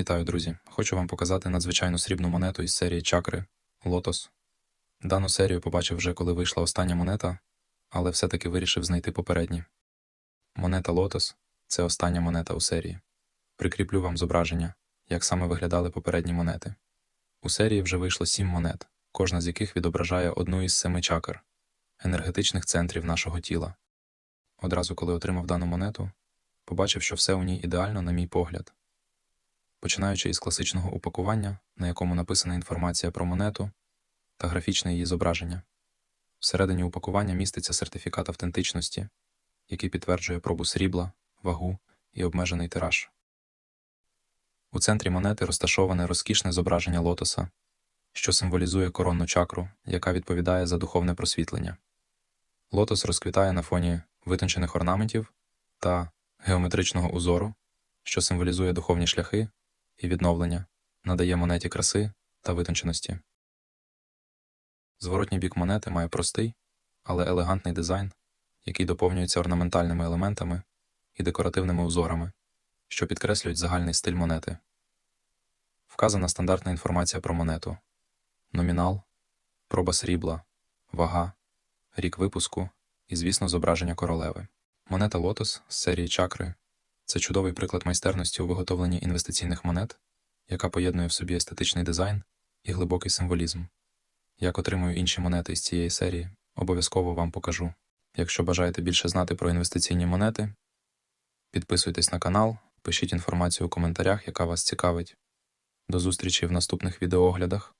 Вітаю, друзі! Хочу вам показати надзвичайну срібну монету із серії Чакри Лотос. Дану серію побачив вже, коли вийшла остання монета, але все-таки вирішив знайти попередні. Монета Лотос це остання монета у серії. Прикріплю вам зображення, як саме виглядали попередні монети. У серії вже вийшло сім монет, кожна з яких відображає одну із семи чакр енергетичних центрів нашого тіла. Одразу, коли отримав дану монету, побачив, що все у ній ідеально, на мій погляд. Починаючи із класичного упакування, на якому написана інформація про монету та графічне її зображення. Всередині упакування міститься сертифікат автентичності, який підтверджує пробу срібла, вагу і обмежений тираж. У центрі монети розташоване розкішне зображення лотоса, що символізує коронну чакру, яка відповідає за духовне просвітлення. Лотос розквітає на фоні витончених орнаментів та геометричного узору, що символізує духовні шляхи і відновлення, надає монеті краси та витонченості. Зворотній бік монети має простий, але елегантний дизайн, який доповнюється орнаментальними елементами і декоративними узорами, що підкреслюють загальний стиль монети. Вказана стандартна інформація про монету: номінал, проба срібла, вага, рік випуску і, звісно, зображення королеви. Монета Лотос з серії чакри це чудовий приклад майстерності у виготовленні інвестиційних монет, яка поєднує в собі естетичний дизайн і глибокий символізм. Як отримую інші монети з цієї серії, обов'язково вам покажу. Якщо бажаєте більше знати про інвестиційні монети, підписуйтесь на канал, пишіть інформацію у коментарях, яка вас цікавить. До зустрічі в наступних відеооглядах.